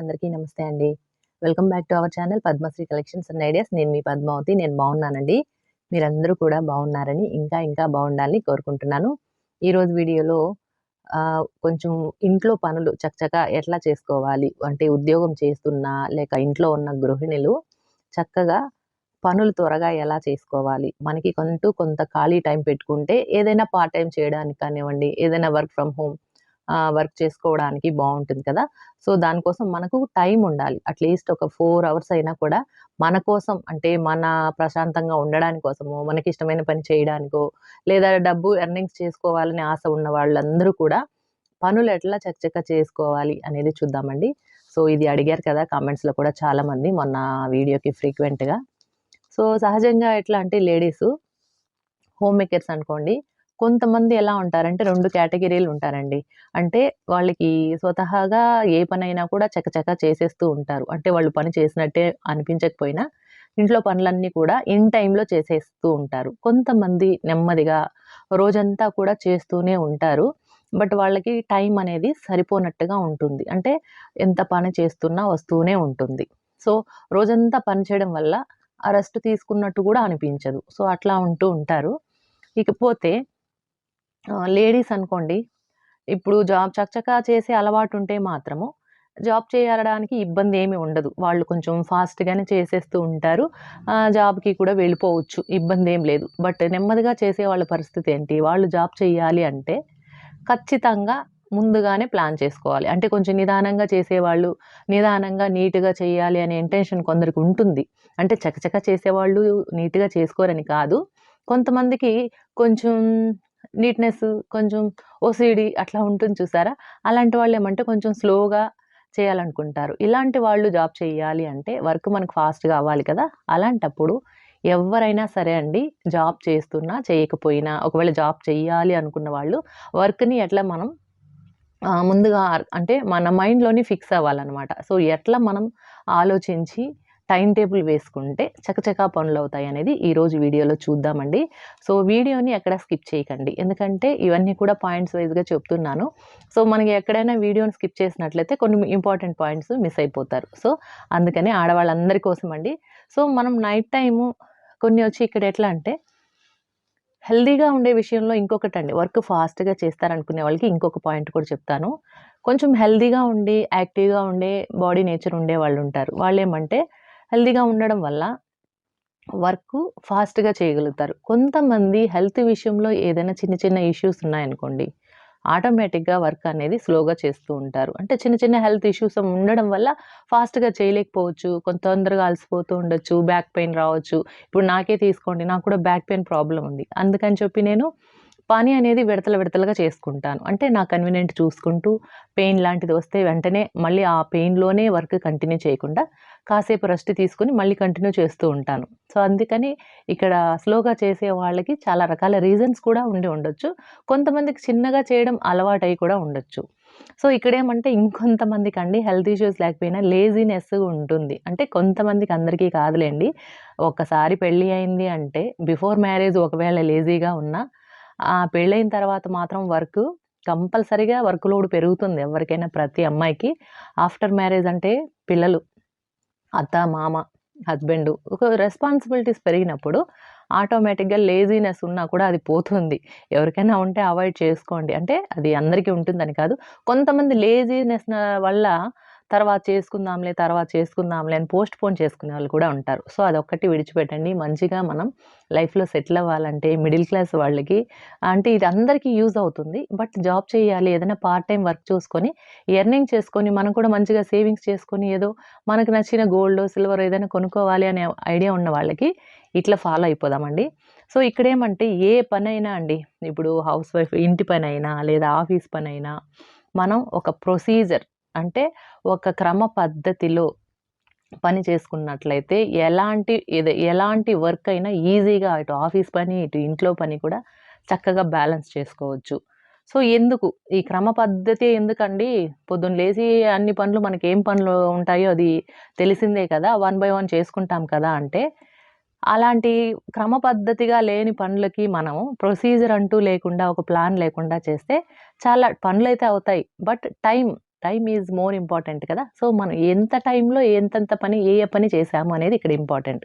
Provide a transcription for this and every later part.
అందరికీ నమస్తే అండి. Welcome back to our channel Padmasri collections and ideas. నేను మీ పద్మావతి నేను బాగున్నానండి. మీరందరూ కూడా బాగున్నారని ఇంకా ఇంకా బాగుండాలని కోరుకుంటున్నాను. ఈరోజు వీడియోలో కొంచెం ఇంట్లో పనులు చక్కచక్క ఎట్లా చేసుకోవాలి? అంటే ఉద్యోగం చేస్తున్నా లేక ఇంట్లో ఉన్న గృహిణులు చక్కగా పనులు త్వరగా ఎలా చేసుకోవాలి? మనకి కొంటూ కొంత ఖాళీ టైం పెట్టుకుంటే ఏదైనా పార్ట్ టైం చేయడానికి కానివ్వండి ఏదైనా వర్క్ ఫ్రమ్ హోమ్ వర్క్ చేసుకోవడానికి బాగుంటుంది కదా. సో దానికోసం మనకు టైం ఉండాలి. అట్లీస్ట్ ఒక ఫోర్ అవర్స్ అయినా కూడా మన కోసం అంటే మన ప్రశాంతంగా ఉండడాని కోసము మనకి ఇష్టమైన పని చేయడానికో లేదా డబ్బు ఎర్నింగ్స్ చేసుకోవాలని ఆశ ఉన్న వాళ్ళందరూ కూడా పనులు ఎట్లా చకచక చేసుకోవాలి అనేది చూద్దామండి. సో ఇది అడిగారు కదా కామెంట్స్లో కూడా చాలామంది మొన్న వీడియోకి ఫ్రీక్వెంట్గా. సో సహజంగా ఎట్లా అంటే లేడీస్ హోమ్ మేకర్స్ అనుకోండి కొంతమంది ఎలా ఉంటారంటే రెండు కేటగిరీలు ఉంటారండి. అంటే వాళ్ళకి స్వతహాగా ఏ పనైనా కూడా చకచక చేసేస్తూ ఉంటారు. అంటే వాళ్ళు పని చేసినట్టే అనిపించకపోయినా ఇంట్లో పనులన్నీ కూడా ఇన్ టైంలో చేసేస్తూ ఉంటారు. కొంతమంది నెమ్మదిగా రోజంతా కూడా చేస్తూనే ఉంటారు. బట్ వాళ్ళకి టైం అనేది సరిపోనట్టుగా ఉంటుంది. అంటే ఎంత పని చేస్తున్నా వస్తూనే ఉంటుంది. సో రోజంతా పని చేయడం వల్ల ఆ రెస్ట్ తీసుకున్నట్టు కూడా అనిపించదు. సో అట్లా ఉంటూ ఉంటారు. ఇకపోతే లేడీస్ అనుకోండి ఇప్పుడు జాబ్ చకచకా చేసే అలవాటు ఉంటే మాత్రము జాబ్ చేయడానికి ఇబ్బంది ఏమి ఉండదు. వాళ్ళు కొంచెం ఫాస్ట్గానే చేసేస్తూ ఉంటారు. జాబ్కి కూడా వెళ్ళిపోవచ్చు. ఇబ్బంది ఏం లేదు. బట్ నెమ్మదిగా చేసే వాళ్ళ పరిస్థితి ఏంటి? వాళ్ళు జాబ్ చేయాలి అంటే ఖచ్చితంగా ముందుగానే ప్లాన్ చేసుకోవాలి. అంటే కొంచెం నిదానంగా చేసేవాళ్ళు నిదానంగా నీట్గా చేయాలి అనే ఇంటెన్షన్ కొందరికి ఉంటుంది. అంటే చకచక చేసేవాళ్ళు నీట్గా చేసుకోరని కాదు. కొంతమందికి కొంచెం నీట్నెస్ కొంచెం ఓసిడి అట్లా ఉంటుంది చూసారా? అలాంటి వాళ్ళు ఏమంటే కొంచెం స్లోగా చేయాలనుకుంటారు. ఇలాంటి వాళ్ళు జాబ్ చేయాలి అంటే వర్క్ మనకు ఫాస్ట్గా అవ్వాలి కదా? అలాంటప్పుడు ఎవరైనా సరే అండి జాబ్ చేస్తున్నా చేయకపోయినా ఒకవేళ జాబ్ చేయాలి అనుకున్న వాళ్ళు వర్క్ని ఎట్లా మనం ముందుగా అంటే మన మైండ్లోని ఫిక్స్ అవ్వాలన్నమాట. సో ఎట్లా మనం ఆలోచించి టైం టేబుల్ వేసుకుంటే చకచకా పనులు అవుతాయి అనేది ఈరోజు వీడియోలో చూద్దామండి. సో వీడియోని ఎక్కడ స్కిప్ చేయకండి. ఎందుకంటే ఇవన్నీ కూడా పాయింట్స్ వైజ్గా చెప్తున్నాను. సో మనకి ఎక్కడైనా వీడియోని స్కిప్ చేసినట్లయితే కొన్ని ఇంపార్టెంట్ పాయింట్స్ మిస్ అయిపోతారు. సో అందుకని ఆడవాళ్ళందరి కోసం అండి. సో మనం నైట్ టైము కొన్ని వచ్చి ఇక్కడ ఎట్లా అంటే హెల్దీగా ఉండే విషయంలో ఇంకొకటి అండి. వర్క్ ఫాస్ట్గా చేస్తారనుకునే వాళ్ళకి ఇంకొక పాయింట్ కూడా చెప్తాను. కొంచెం హెల్దీగా ఉండి యాక్టివ్గా ఉండే బాడీ నేచర్ ఉండే వాళ్ళు ఉంటారు. వాళ్ళు ఏమంటే హెల్దీగా ఉండడం వల్ల వర్క్ ఫాస్ట్గా చేయగలుగుతారు. కొంతమంది హెల్త్ విషయంలో ఏదైనా చిన్న చిన్న ఇష్యూస్ ఉన్నాయనుకోండి ఆటోమేటిక్గా వర్క్ అనేది స్లోగా చేస్తూ ఉంటారు. అంటే చిన్న చిన్న హెల్త్ ఇష్యూస్ ఉండడం వల్ల ఫాస్ట్గా చేయలేకపోవచ్చు కొంత తొందరగా అలసిపోతూ ఉండొచ్చు బ్యాక్ పెయిన్ రావచ్చు. ఇప్పుడు నాకే తీసుకోండి నాకు కూడా బ్యాక్ పెయిన్ ప్రాబ్లం ఉంది. అందుకని చెప్పి నేను పని అనేది విడతల విడతలుగా చేసుకుంటాను. అంటే నా కన్వీనియంట్ చూసుకుంటూ పెయిన్ లాంటిది వస్తే వెంటనే మళ్ళీ ఆ పెయిన్లోనే వర్క్ కంటిన్యూ చేయకుండా కాసేపు రెస్ట్ తీసుకుని మళ్ళీ కంటిన్యూ చేస్తూ ఉంటాను. సో అందుకని ఇక్కడ స్లోగా చేసే వాళ్ళకి చాలా రకాల రీజన్స్ కూడా ఉండి ఉండొచ్చు. కొంతమందికి చిన్నగా చేయడం అలవాటై కూడా ఉండొచ్చు. సో ఇక్కడేమంటే ఇంకొంతమందికి అండి హెల్త్ ఇష్యూస్ లేకపోయినా లేజినెస్ ఉంటుంది. అంటే కొంతమందికి అందరికీ కాదులేండి. ఒక్కసారి పెళ్ళి అయింది అంటే బిఫోర్ మ్యారేజ్ ఒకవేళ లేజీగా ఉన్నా ఆ పెళ్ళైన తర్వాత మాత్రం వర్క్ కంపల్సరీగా వర్క్ లోడ్ పెరుగుతుంది ఎవరికైనా ప్రతి అమ్మాయికి. ఆఫ్టర్ మ్యారేజ్ అంటే పిల్లలు. అత్త మామ హస్బెండ్ ఒక రెస్పాన్సిబిలిటీస్ పెరిగినప్పుడు ఆటోమేటిక్గా లేజీనెస్ ఉన్నా కూడా అది పోతుంది. ఎవరికైనా ఉంటే అవాయిడ్ చేసుకోండి. అంటే అది అందరికీ ఉంటుందని కాదు. కొంతమంది లేజీనెస్ వల్ల తర్వాత చేసుకుందాంలే తర్వాత చేసుకుందాంలే అని పోస్ట్ పోన్ చేసుకునే వాళ్ళు కూడా ఉంటారు. సో అదొక్కటి విడిచిపెట్టండి. మంచిగా మనం లైఫ్లో సెటిల్ అవ్వాలంటే మిడిల్ క్లాస్ వాళ్ళకి అంటే ఇది అందరికీ యూజ్ అవుతుంది. బట్ జాబ్ చేయాలి ఏదైనా పార్ట్ టైం వర్క్ చూసుకొని ఎర్నింగ్ చేసుకొని మనం కూడా మంచిగా సేవింగ్స్ చేసుకొని ఏదో మనకు నచ్చిన గోల్డ్ సిల్వర్ ఏదైనా కొనుక్కోవాలి అనే ఐడియా ఉన్న వాళ్ళకి ఇట్లా ఫాలో అయిపోదామండి. సో ఇక్కడ ఏమంటే ఏ పనైనా అండి ఇప్పుడు హౌస్ వైఫ్ ఇంటి పని అయినా లేదా ఆఫీస్ పని అయినా మనం ఒక ప్రొసీజర్ అంటే ఒక క్రమ పద్ధతిలో పని చేసుకున్నట్లయితే ఎలాంటి ఎలాంటి వర్క్ అయినా ఈజీగా ఇటు ఆఫీస్ పని ఇటు ఇంట్లో పని కూడా చక్కగా బ్యాలెన్స్ చేసుకోవచ్చు. సో ఎందుకు? ఈ క్రమ పద్ధతి ఎందుకండి? పొద్దున్న లేచి అన్ని పనులు మనకి ఏం పనులు ఉంటాయో అది తెలిసిందే కదా వన్ బై వన్ చేసుకుంటాం కదా అంటే అలాంటి క్రమ పద్ధతిగా లేని పనులకి మనం ప్రొసీజర్ అంటూ లేకుండా ఒక ప్లాన్ లేకుండా చేస్తే చాలా పనులు అయితే అవుతాయి. But time time is more important కదా. సో మనం ఎంత టైంలో ఎంతెంత పని ఏ ఏ పని చేసాము అనేది ఇక్కడ ఇంపార్టెంట్.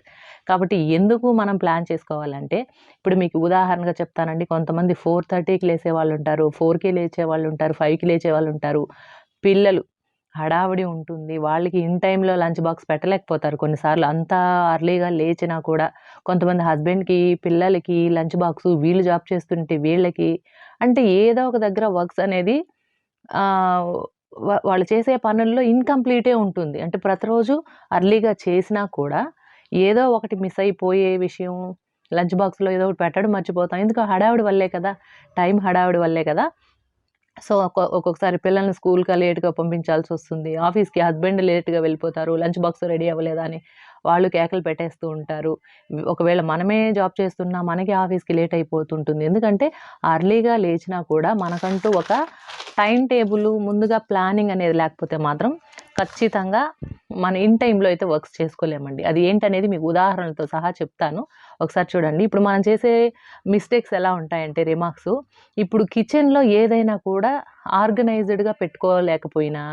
కాబట్టి ఎందుకు మనం ప్లాన్ చేసుకోవాలంటే ఇప్పుడు మీకు ఉదాహరణగా చెప్తానండి. కొంతమంది ఫోర్ థర్టీకి లేచే వాళ్ళు ఉంటారు ఫోర్కి లేచే వాళ్ళు ఉంటారు ఫైవ్కి లేచే వాళ్ళు ఉంటారు. పిల్లలు హడావిడి ఉంటుంది. వాళ్ళకి ఇన్ టైంలో లంచ్ బాక్స్ పెట్టలేకపోతారు కొన్నిసార్లు. అంత అర్లీగా లేచినా కూడా కొంతమంది హస్బెండ్కి పిల్లలకి లంచ్ బాక్స్ వీళ్ళు జాబ్ చేస్తుంటే వీళ్ళకి అంటే ఏదో ఒక దగ్గర వర్క్స్ అనేది వాళ్ళు చేసే పనుల్లో ఇన్కంప్లీటే ఉంటుంది. అంటే ప్రతిరోజు అర్లీగా చేసినా కూడా ఏదో ఒకటి మిస్ అయిపోయే విషయం లంచ్ బాక్స్లో ఏదో ఒకటి పెట్టడం మర్చిపోతాం. ఎందుకు హడావిడి వల్లే కదా టైం హడావిడి వల్లే కదా. సో ఒక్కొక్కసారి పిల్లల్ని స్కూల్కి లేట్గా పంపించాల్సి వస్తుంది. ఆఫీస్కి హస్బెండ్ లేట్గా వెళ్ళిపోతారు లంచ్ బాక్స్ రెడీ అవ్వలేదా అని. వాళ్ళు కేకలు పెట్టేస్తూ ఉంటారు. ఒకవేళ మనమే జాబ్ చేస్తున్నా మనకి ఆఫీస్కి లేట్ అయిపోతుంటుంది. ఎందుకంటే అర్లీగా లేచినా కూడా మనకంటూ ఒక టైం టేబుల్ ముందుగా ప్లానింగ్ అనేది లేకపోతే మాత్రం ఖచ్చితంగా మన ఇన్ టైంలో అయితే వర్క్స్ చేసుకోలేమండి. అది ఏంటనేది మీకు ఉదాహరణలతో సహా చెప్తాను. ఒకసారి చూడండి. ఇప్పుడు మనం చేసే మిస్టేక్స్ ఎలా ఉంటాయంటే రిమార్క్స్. ఇప్పుడు కిచెన్లో ఏదైనా కూడా ఆర్గనైజ్డ్గా పెట్టుకోలేకపోయినా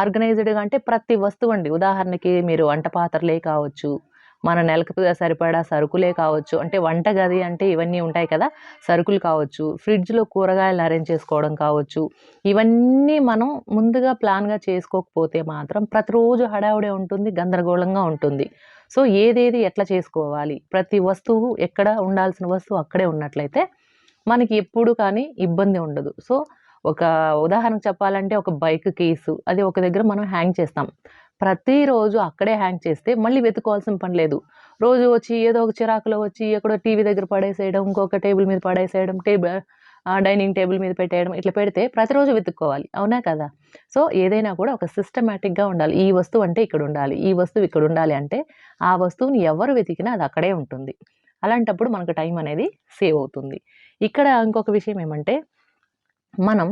ఆర్గనైజ్డ్గా అంటే ప్రతి వస్తువు అండి ఉదాహరణకి మీరు వంట పాత్రలే కావచ్చు మన నెలకు సరిపడా సరుకులే కావచ్చు అంటే వంట గది అంటే ఇవన్నీ ఉంటాయి కదా సరుకులు కావచ్చు ఫ్రిడ్జ్లో కూరగాయలు అరేంజ్ చేసుకోవడం కావచ్చు ఇవన్నీ మనం ముందుగా ప్లాన్గా చేసుకోకపోతే మాత్రం ప్రతిరోజు హడావుడే ఉంటుంది గందరగోళంగా ఉంటుంది. సో ఏదేది ఎట్లా చేసుకోవాలి? ప్రతి వస్తువు ఎక్కడ ఉండాల్సిన వస్తువు అక్కడే ఉన్నట్లయితే మనకి ఎప్పుడు కానీ ఇబ్బంది ఉండదు. సో ఒక ఉదాహరణకు చెప్పాలంటే ఒక బైక్ కేసు అది ఒక దగ్గర మనం హ్యాంగ్ చేస్తాం. ప్రతిరోజు అక్కడే హ్యాంగ్ చేస్తే మళ్ళీ వెతుకోవాల్సిన పని లేదు. రోజు వచ్చి ఏదో ఒక చిరాకులో వచ్చి ఎక్కడో టీవీ దగ్గర పడేసేయడం ఇంకొక టేబుల్ మీద పడేసేయడం టేబుల్ డైనింగ్ టేబుల్ మీద పెట్టేయడం ఇట్లా పెడితే ప్రతిరోజు వెతుక్కోవాలి. అవునా కదా? సో ఏదైనా కూడా ఒక సిస్టమేటిక్గా ఉండాలి. ఈ వస్తువు అంటే ఇక్కడ ఉండాలి. ఈ వస్తువు ఇక్కడ ఉండాలి అంటే ఆ వస్తువుని ఎవరు వెతికినా అది అక్కడే ఉంటుంది. అలాంటప్పుడు మనకు టైం అనేది సేవ్ అవుతుంది. ఇక్కడ ఇంకొక విషయం ఏమంటే మనం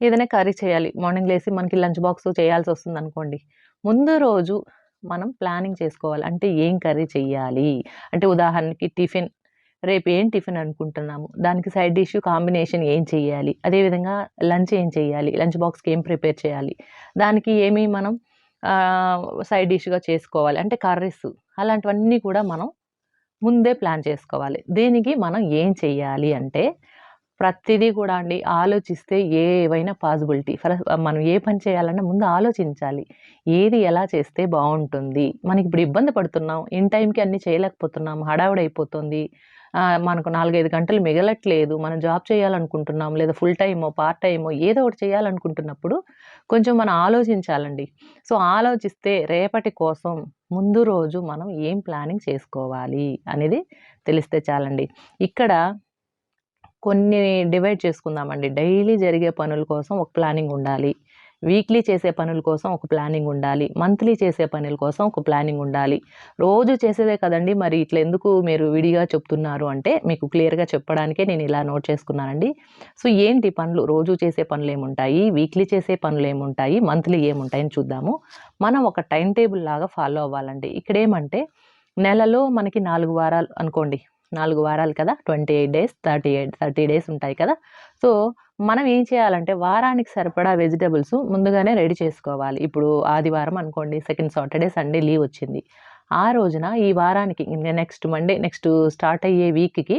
ఏదైనా కర్రీ చేయాలి. మార్నింగ్ లేసి మనకి లంచ్ బాక్స్ చేయాల్సి వస్తుంది అనుకోండి ముందు రోజు మనం ప్లానింగ్ చేసుకోవాలి. అంటే ఏం కర్రీ చేయాలి? అంటే ఉదాహరణకి టిఫిన్ రేపు ఏం టిఫిన్ అనుకుంటున్నాము? దానికి సైడ్ డిష్ కాంబినేషన్ ఏం చేయాలి? అదేవిధంగా లంచ్ ఏం చేయాలి? లంచ్ బాక్స్కి ఏం ప్రిపేర్ చేయాలి? దానికి ఏమి మనం సైడ్ డిష్గా చేసుకోవాలి? అంటే కర్రీస్ అలాంటివన్నీ కూడా మనం ముందే ప్లాన్ చేసుకోవాలి. దీనికి మనం ఏం చెయ్యాలి అంటే ప్రతిదీ కూడా అండి ఆలోచిస్తే ఏవైనా పాసిబిలిటీ ఫర్ మనం ఏ పని చేయాలన్నా ముందు ఆలోచించాలి. ఏది ఎలా చేస్తే బాగుంటుంది? మనకి ఇప్పుడు ఇబ్బంది పడుతున్నాం. ఇన్ టైంకి అన్నీ చేయలేకపోతున్నాం. హడావుడైపోతుంది మనకు నాలుగైదు గంటలు మిగలట్లేదు. మనం జాబ్ చేయాలనుకుంటున్నాం లేదా ఫుల్ టైమో పార్ట్ టైమో ఏదో ఒకటి చేయాలనుకుంటున్నప్పుడు కొంచెం మనం ఆలోచించాలండి. సో ఆలోచిస్తే రేపటి కోసం ముందు రోజు మనం ఏం ప్లానింగ్ చేసుకోవాలి అనేది తెలిస్తే చాలండి. ఇక్కడ కొన్ని డివైడ్ చేసుకుందామండి. డైలీ జరిగే పనుల కోసం ఒక ప్లానింగ్ ఉండాలి. వీక్లీ చేసే పనుల కోసం ఒక ప్లానింగ్ ఉండాలి. మంత్లీ చేసే పనుల కోసం ఒక ప్లానింగ్ ఉండాలి. రోజు చేసేదే కదండి. మరి ఇట్లా ఎందుకు మీరు విడిగా చెప్తున్నారు అంటే మీకు క్లియర్గా చెప్పడానికే నేను ఇలా నోట్ చేసుకున్నానండి. సో ఏంటి పనులు? రోజు చేసే పనులు ఏముంటాయి? వీక్లీ చేసే పనులు ఏముంటాయి? మంత్లీ ఏముంటాయని చూద్దాము. మనం ఒక టైం టేబుల్ లాగా ఫాలో అవ్వాలండి. ఇక్కడేమంటే నెలలో మనకి నాలుగు వారాలు అనుకోండి. నాలుగు వారాలు కదా twenty eight days thirty eight thirty days ఉంటాయి కదా. సో మనం ఏం చేయాలంటే వారానికి సరిపడా వెజిటబుల్స్ ముందుగానే రెడీ చేసుకోవాలి. ఇప్పుడు ఆదివారం అనుకోండి సెకండ్ సాటర్డే సండే లీవ్ వచ్చింది. ఆ రోజున ఈ వారానికి నెక్స్ట్ మండే నెక్స్ట్ స్టార్ట్ అయ్యే వీక్కి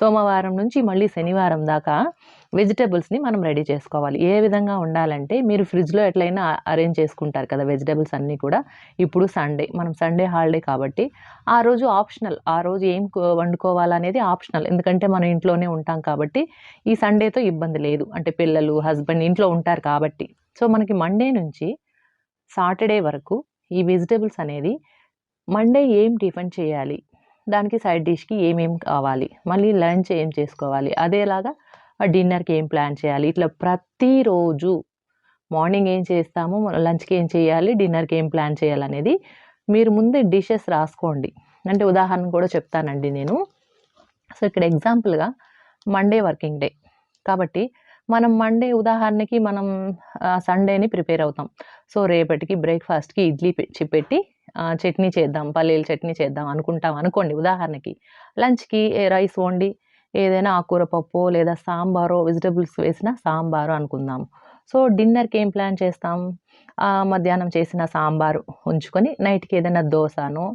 సోమవారం నుంచి మళ్ళీ శనివారం దాకా వెజిటబుల్స్ని మనం రెడీ చేసుకోవాలి. ఏ విధంగా ఉండాలంటే మీరు ఫ్రిడ్జ్లో ఎట్లయినా అరేంజ్ చేసుకుంటారు కదా వెజిటబుల్స్ అన్నీ కూడా. ఇప్పుడు సండే మనం సండే హాలిడే కాబట్టి ఆ రోజు ఆప్షనల్ ఆ రోజు ఏం కో- వండుకోవాలనేది ఆప్షనల్ ఎందుకంటే మనం ఇంట్లోనే ఉంటాం కాబట్టి ఈ సండేతో ఇబ్బంది లేదు. అంటే పిల్లలు హస్బెండ్ ఇంట్లో ఉంటారు కాబట్టి. సో మనకి మండే నుంచి సాటర్డే వరకు ఈ వెజిటబుల్స్ అనేది మండే ఏం టిఫిన్ చేయాలి? దానికి సైడ్ డిష్కి ఏమేం కావాలి? మళ్ళీ లంచ్ ఏం చేసుకోవాలి? అదేలాగా డిన్నర్కి ఏం ప్లాన్ చేయాలి? ఇట్లా ప్రతిరోజు మార్నింగ్ ఏం చేస్తాము? లంచ్కి ఏం చేయాలి? డిన్నర్కి ఏం ప్లాన్ చేయాలనేది మీరు ముందే డిషెస్ రాసుకోండి. అంటే ఉదాహరణ కూడా చెప్తానండి నేను. సో ఇక్కడ ఎగ్జాంపుల్గా మండే వర్కింగ్ డే కాబట్టి మనం మండే ఉదాహరణకి మనం సండేని ప్రిపేర్ అవుతాం. సో రేపటికి బ్రేక్ఫాస్ట్కి ఇడ్లీ పెట్టి పెట్టి చట్నీ చేద్దాం పల్లీల చట్నీ చేద్దాం అనుకుంటాం అనుకోండి ఉదాహరణకి లంచ్కి ఏ రైస్ వండి ఏదైనా ఆకుకూర పప్పు లేదా సాంబారో వెజిటబుల్స్ వేసిన సాంబారు అనుకుందాం సో డిన్నర్‌కి ఏం ప్లాన్ చేస్తాం? మధ్యాహ్నం చేసిన సాంబారు ఉంచుకొని నైట్‌కి ఏదైనా దోశనో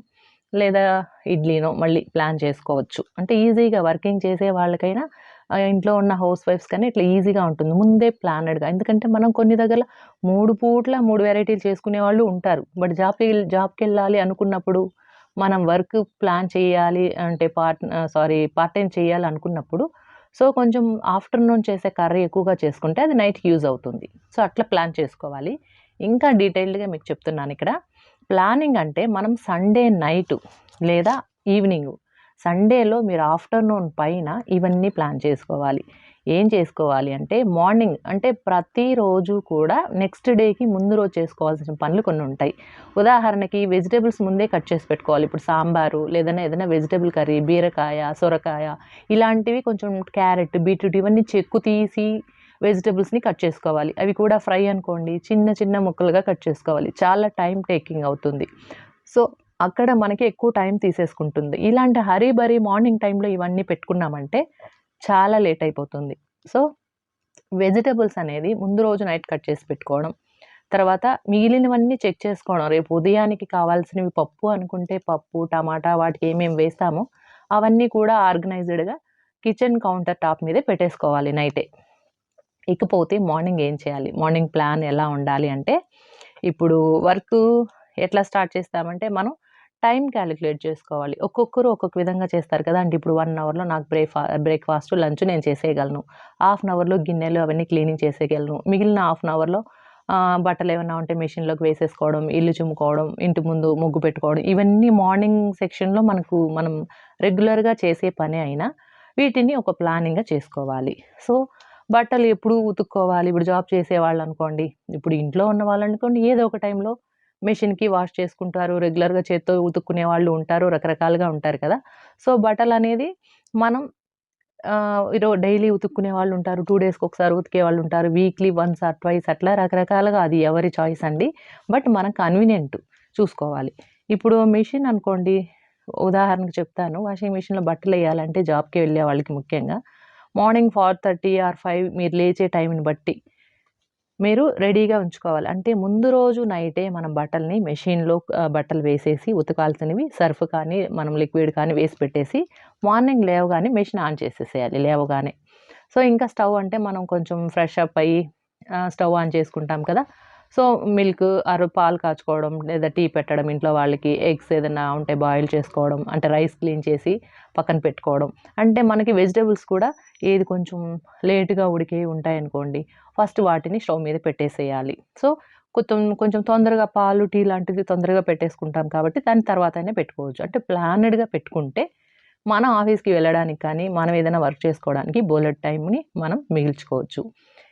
లేదా ఇడ్లీనో మళ్ళీ ప్లాన్ చేసుకోవచ్చు. అంటే ఈజీగా వర్కింగ్ చేసే వాళ్ళకైనా ఇంట్లో ఉన్న హౌస్ వైఫ్స్ కానీ ఇట్లా ఈజీగా ఉంటుంది. ముందే ప్లానెడ్‌గా. ఎందుకంటే మనం కొన్ని దగ్గర మూడు పూట్ల మూడు వెరైటీలు చేసుకునే వాళ్ళు ఉంటారు. బట్ జాబ్కి జాబ్కి వెళ్ళాలి అనుకున్నప్పుడు, మనం వర్క్ ప్లాన్ చేయాలి అంటే పార్ట్ సారీ పార్ట్ టైం చేయాలి అనుకున్నప్పుడు, సో, కొంచెం ఆఫ్టర్‌నూన్ చేసే కర్రీ ఎక్కువగా చేసుకుంటే అది నైట్‌కి యూజ్ అవుతుంది. సో, అట్లా ప్లాన్ చేసుకోవాలి. ఇంకా డీటెయిల్డ్‌గా మీకు చెప్తున్నాను ఇక్కడ ప్లానింగ్ అంటే మనం సండే నైటు లేదా ఈవినింగు సండేలో మీరు ఆఫ్టర్‌నూన్ పైన ఇవన్నీ ప్లాన్ చేసుకోవాలి. ఏం చేసుకోవాలి అంటే మార్నింగ్ అంటే ప్రతిరోజు కూడా నెక్స్ట్ డేకి ముందు రోజు చేసుకోవాల్సిన పనులు కొన్ని ఉంటాయి. ఉదాహరణకి వెజిటేబుల్స్ ముందే కట్ చేసి పెట్టుకోవాలి. ఇప్పుడు సాంబారు లేదన్నా ఏదైనా వెజిటేబుల్ కర్రీ బీరకాయ, సొరకాయ ఇలాంటివి కొంచెం క్యారెట్, బీట్రూట్ ఇవన్నీ చెక్కు తీసి వెజిటేబుల్స్ని కట్ చేసుకోవాలి. అవి కూడా ఫ్రై అనుకోండి చిన్న చిన్న ముక్కలుగా కట్ చేసుకోవాలి. చాలా టైం టేకింగ్ అవుతుంది. సో, అక్కడ మనకి ఎక్కువ టైం తీసేసుకుంటుంది. ఇలాంటి హరీ బరీ మార్నింగ్ టైంలో ఇవన్నీ పెట్టుకున్నామంటే చాలా లేట్ అయిపోతుంది. సో, వెజిటబుల్స్ అనేది ముందు రోజు నైట్ కట్ చేసి పెట్టుకోవడం. తర్వాత మిగిలినవన్నీ చెక్ చేసుకోవడం. రేపు ఉదయానికి కావాల్సినవి పప్పు అనుకుంటే పప్పు, టమాటా వాటికి ఏమేమి వేస్తామో అవన్నీ కూడా ఆర్గనైజ్డ్‌గా కిచెన్ కౌంటర్ టాప్ మీదే పెట్టేసుకోవాలి నైటే. ఇకపోతే మార్నింగ్ ఏం చేయాలి? మార్నింగ్ ప్లాన్ ఎలా ఉండాలి అంటే, ఇప్పుడు వర్కు ఎట్లా స్టార్ట్ చేస్తామంటే మనం టైం క్యాలిక్యులేట్ చేసుకోవాలి. ఒక్కొక్కరు ఒక్కొక్క విధంగా చేస్తారు కదా! అంటే ఇప్పుడు వన్ అవర్‌లో నాకు బ్రేక్ఫా బ్రేక్‌ఫాస్ట్, లంచ్ నేను చేసేయగలను. హాఫ్ అన్ అవర్‌లో గిన్నెలు అవన్నీ క్లీనింగ్ చేసేయగలను. మిగిలిన హాఫ్ అన్ అవర్‌లో బట్టలు ఏమైనా ఉంటే మెషిన్‌లోకి వేసేసుకోవడం, ఇల్లు చిమ్ముకోవడం, ఇంటి ముందు ముగ్గు పెట్టుకోవడం ఇవన్నీ మార్నింగ్ సెక్షన్‌లో మనకు మనం రెగ్యులర్‌గా చేసే పని అయినా వీటిని ఒక ప్లానింగ్‌గా చేసుకోవాలి. సో, బట్టలు ఎప్పుడు ఉతుక్కోవాలి. ఇప్పుడు జాబ్ చేసేవాళ్ళనుకోండి, ఇప్పుడు ఇంట్లో ఉన్న వాళ్ళు అనుకోండి ఏదో ఒక టైంలో మెషిన్‌కి వాష్ చేసుకుంటారు. రెగ్యులర్‌గా చేత్తో ఉతుక్కునే వాళ్ళు ఉంటారు. రకరకాలుగా ఉంటారు కదా! సో, బట్టలు అనేది మనం ఆహ్, ఈరో డైలీ ఉతుక్కునే వాళ్ళు ఉంటారు టూ డేస్‌కి ఒకసారి ఉతికే వాళ్ళు ఉంటారు వీక్లీ వన్స్ ఆర్ ట్వైస్ అట్లా రకరకాలుగా అది ఎవరి చాయిస్ అండి. బట్ మనం కన్వీనియంట్ చూసుకోవాలి. ఇప్పుడు మెషిన్ అనుకోండి ఉదాహరణకు చెప్తాను. వాషింగ్ మెషిన్‌లో బట్టలేయాలంటే జాబ్‌కి వెళ్ళే వాళ్ళకి ముఖ్యంగా మార్నింగ్ 4:30 ఆర్ ఫైవ్ మీరు లేచే టైంని బట్టి మీరు రెడీగా ఉంచుకోవాలి. అంటే ముందు రోజు నైటే మనం బట్టల్ని మెషిన్‌లో బట్టలు వేసేసి ఉతకాల్సినవి సర్ఫ్ కానీ, మనం లిక్విడ్ కానీ వేసి పెట్టేసి మార్నింగ్ లేవగానే మెషిన్ ఆన్ చేసేసేయాలి లేవగానే. సో, ఇంకా స్టవ్ అంటే మనం కొంచెం ఫ్రెష్ అప్ అయ్యి స్టవ్ ఆన్ చేసుకుంటాం కదా! సో, మిల్క్ అరు పాలు కాచుకోవడం లేదా టీ పెట్టడం ఇంట్లో వాళ్ళకి, ఎగ్స్ ఏదైనా ఉంటే బాయిల్ చేసుకోవడం, అంటే రైస్ క్లీన్ చేసి పక్కన పెట్టుకోవడం. అంటే మనకి వెజిటబుల్స్ కూడా ఏది కొంచెం లేటుగా ఉడికేవి ఉంటాయనుకోండి, ఫస్ట్ వాటిని స్టవ్ మీద పెట్టేసేయాలి. సో, కొత్తం కొంచెం తొందరగా పాలు, టీ లాంటిది తొందరగా పెట్టేసుకుంటాం కాబట్టి దాని తర్వాతనే పెట్టుకోవచ్చు. అంటే ప్లానెడ్‌గా పెట్టుకుంటే మనం ఆఫీస్‌కి వెళ్ళడానికి కానీ, మనం ఏదైనా వర్క్ చేసుకోవడానికి బోలెట్ టైంని మనం మిగిల్చుకోవచ్చు.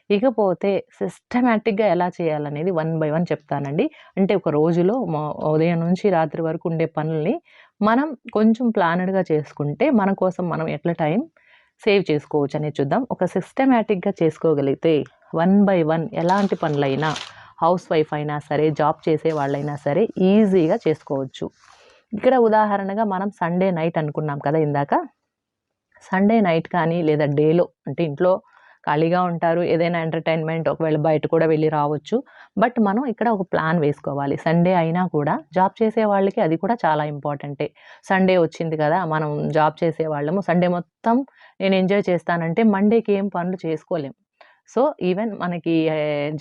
ఇకపోతే సిస్టమాటిక్‌గా ఎలా చేయాలనేది వన్ బై వన్ చెప్తానండి. అంటే ఒక రోజులో మా ఉదయం నుంచి రాత్రి వరకు ఉండే పనుల్ని మనం కొంచెం ప్లానెడ్‌గా చేసుకుంటే మన కోసం మనం ఎట్లా టైం సేవ్ చేసుకోవచ్చు అనేది చూద్దాం. ఒక సిస్టమాటిక్‌గా చేసుకోగలిగితే వన్ బై వన్ ఎలాంటి పనులైనా హౌస్ వైఫ్ అయినా సరే, జాబ్ చేసే వాళ్ళైనా సరే ఈజీగా చేసుకోవచ్చు. ఇక్కడ ఉదాహరణగా మనం సండే నైట్ అనుకున్నాం కదా ఇందాక. సండే నైట్ కానీ లేదా డేలో అంటే ఇంట్లో ఖాళీగా ఉంటారు. ఏదైనా ఎంటర్‌టైన్‌మెంట్ ఒకవేళ బయట కూడా వెళ్ళి రావచ్చు. బట్ మనం ఇక్కడ ఒక ప్లాన్ వేసుకోవాలి. సండే అయినా కూడా జాబ్ చేసే వాళ్ళకి అది కూడా చాలా ఇంపార్టెంటే. సండే వచ్చింది కదా! మనం జాబ్ చేసే వాళ్ళము సండే మొత్తం నేను ఎంజాయ్ చేస్తానంటే మండేకి ఏం పనులు చేసుకోలేం. సో, ఈవెన్ మనకి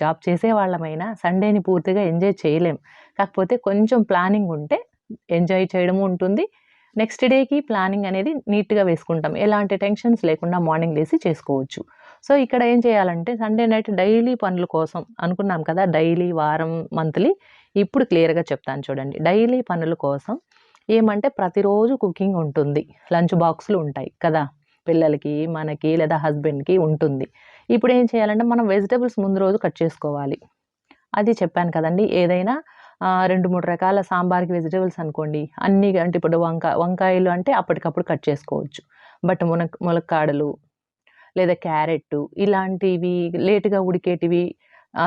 జాబ్ చేసే వాళ్ళమైనా సండేని పూర్తిగా ఎంజాయ్ చేయలేం. కాకపోతే కొంచెం ప్లానింగ్ ఉంటే ఎంజాయ్ చేయడము ఉంటుంది. నెక్స్ట్ డేకి ప్లానింగ్ అనేది నీట్‌గా వేసుకుంటాం. ఎలాంటి టెన్షన్స్ లేకుండా మార్నింగ్ లేసి చేసుకోవచ్చు. సో, ఇక్కడ ఏం చేయాలంటే సండే నైట్ డైలీ పనుల కోసం అనుకున్నాం కదా! డైలీ, వారం, మంత్లీ ఇప్పుడు క్లియర్‌గా చెప్తాను చూడండి. డైలీ పనుల కోసం ఏమంటే ప్రతిరోజు కుకింగ్ ఉంటుంది. లంచ్ బాక్సులు ఉంటాయి కదా! పిల్లలకి, మనకి లేదా హస్బెండ్‌కి ఉంటుంది. ఇప్పుడు ఏం చేయాలంటే మనం వెజిటబుల్స్ ముందు రోజు కట్ చేసుకోవాలి. అది చెప్పాను కదండీ! ఏదైనా రెండు మూడు రకాల సాంబార్‌కి వెజిటబుల్స్ అనుకోండి. అన్నీ అంటే ఇప్పుడు వంకాయ వంకాయలు అంటే అప్పటికప్పుడు కట్ చేసుకోవచ్చు. బట్ మునక్ ములక్కాడలు లేదా క్యారెట్ ఇలాంటివి లేటుగా ఉడికేటివి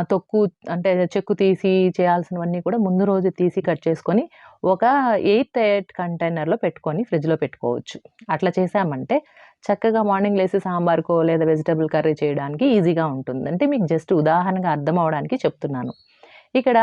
తొక్కు అంటే చెక్కు తీసి చేయాల్సినవన్నీ కూడా ముందు రోజు తీసి కట్ చేసుకొని ఒక ఎయిత్ ఎయిట్ కంటైనర్‌లో పెట్టుకొని ఫ్రిడ్జ్‌లో పెట్టుకోవచ్చు. అట్లా చేశామంటే చక్కగా మార్నింగ్ లేసి సాంబార్‌కో లేదా వెజిటబుల్ కర్రీ చేయడానికి ఈజీగా ఉంటుంది. అంటే మీకు జస్ట్ ఉదాహరణగా అర్థం అవడానికి చెప్తున్నాను. ఇక్కడ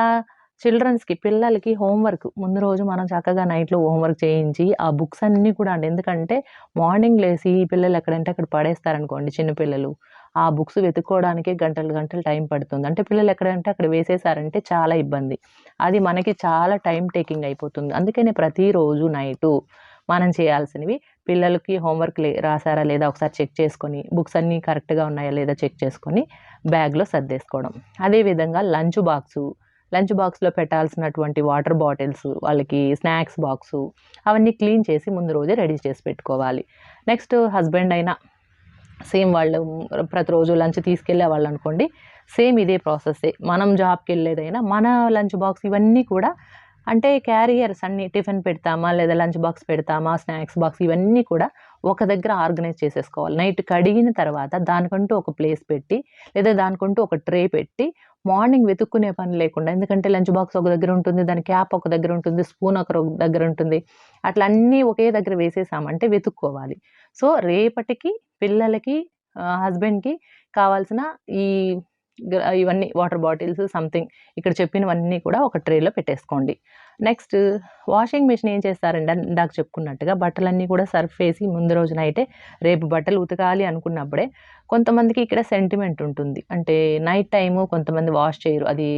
చిల్డ్రన్స్‌కి పిల్లలకి హోంవర్క్ ముందు రోజు మనం చక్కగా నైట్‌లో హోంవర్క్ చేయించి ఆ బుక్స్ అన్నీ కూడా అండి ఎందుకంటే మార్నింగ్ లేసి పిల్లలు ఎక్కడంటే అక్కడ పడేస్తారనుకోండి చిన్నపిల్లలు ఆ బుక్స్ వెతుక్కోవడానికే గంటలు గంటలు టైం పడుతుంది. అంటే పిల్లలు ఎక్కడంటే అక్కడ వేసేసారంటే చాలా ఇబ్బంది. అది మనకి చాలా టైం టేకింగ్ అయిపోతుంది. అందుకనే ప్రతిరోజు నైటు మనం చేయాల్సినవి పిల్లలకి హోంవర్క్ లే రాసారా లేదా ఒకసారి చెక్ చేసుకొని, బుక్స్ అన్నీ కరెక్ట్‌గా ఉన్నాయా లేదా చెక్ చేసుకొని బ్యాగ్‌లో సర్దేసుకోవడం. అదే విధంగా లంచ్ బాక్సు, లంచ్ బాక్స్‌లో పెట్టాల్సినటువంటి వాటర్ బాటిల్స్, వాళ్ళకి స్నాక్స్ బాక్సు అవన్నీ క్లీన్ చేసి ముందు రోజే రెడీ చేసి పెట్టుకోవాలి. నెక్స్ట్ హస్బెండ్ అయినా సేమ్ వాళ్ళు ప్రతిరోజు లంచ్ తీసుకెళ్ళే వాళ్ళనుకోండి సేమ్ ఇదే ప్రాసెస్సే. మనం జాబ్కి వెళ్ళేదైనా మన లంచ్ బాక్స్ ఇవన్నీ కూడా అంటే క్యారియర్స్ అన్ని టిఫిన్ పెడతామా లేదా లంచ్ బాక్స్ పెడతామా, స్నాక్స్ బాక్స్ ఇవన్నీ కూడా ఒక దగ్గర ఆర్గనైజ్ చేసేసుకోవాలి. నైట్ కడిగిన తర్వాత దానికంటూ ఒక ప్లేస్ పెట్టి లేదా దానికంటూ ఒక ట్రే పెట్టి మార్నింగ్ వెతుక్కునే పని లేకుండా ఎందుకంటే లంచ్ బాక్స్ ఒక దగ్గర ఉంటుంది. దాని క్యాప్ ఒక దగ్గర ఉంటుంది. స్పూన్ ఒక దగ్గర ఉంటుంది. అట్లా అన్నీ ఒకే దగ్గర వేసేసామంటే వెతుక్కోవాలి. సో, రేపటికి పిల్లలకి హస్బెండ్‌కి కావాల్సిన ఈ ఇవన్నీ వాటర్ బాటిల్స్ సంథింగ్ ఇక్కడ చెప్పినవన్నీ కూడా ఒక ట్రేలో పెట్టేసుకోండి. నెక్స్ట్ వాషింగ్ మెషిన్ ఏం చేస్తారంటే ఇందాక చెప్పుకున్నట్టుగా బట్టలన్నీ కూడా సర్ఫ్ వేసి ముందు రోజున అయితే రేపు బట్టలు ఉతకాలి అనుకున్నప్పుడే కొంతమందికి ఇక్కడ సెంటిమెంట్ ఉంటుంది. అంటే నైట్ టైము కొంతమంది వాష్ చేయరు. అది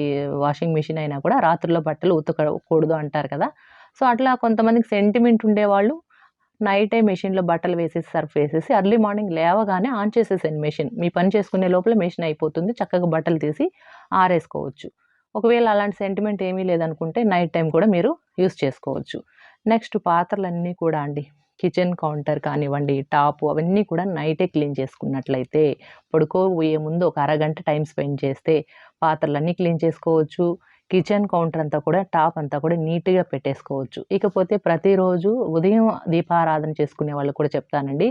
వాషింగ్ మెషిన్ అయినా కూడా రాత్రిలో బట్టలు ఉతకకూడదు అంటారు కదా! సో, అట్లా కొంతమందికి సెంటిమెంట్ ఉండేవాళ్ళు నైటే మెషిన్‌లో బట్టలు వేసేసి సర్ఫ్ వేసేసి అర్లీ మార్నింగ్ లేవగానే ఆన్ చేసేసాను మెషిన్. మీ పని చేసుకునే లోపల మెషిన్ అయిపోతుంది. చక్కగా బట్టలు తీసి ఆరేసుకోవచ్చు. ఒకవేళ అలాంటి సెంటిమెంట్ ఏమీ లేదనుకుంటే నైట్ టైం కూడా మీరు యూజ్ చేసుకోవచ్చు. నెక్స్ట్ పాత్రలన్నీ కూడా అండి కిచెన్ కౌంటర్ కానివ్వండి, టాపు అవన్నీ కూడా నైటే క్లీన్ చేసుకున్నట్లయితే పడుకోబోయే ముందు ఒక అరగంట టైం స్పెండ్ చేస్తే పాత్రలన్నీ క్లీన్ చేసుకోవచ్చు. కిచెన్ కౌంటర్ అంతా కూడా టాప్ అంతా కూడా నీట్‌గా పెట్టేసుకోవచ్చు. ఇకపోతే ప్రతిరోజు ఉదయం దీపారాధన చేసుకునే వాళ్ళు కూడా చెప్తానండి.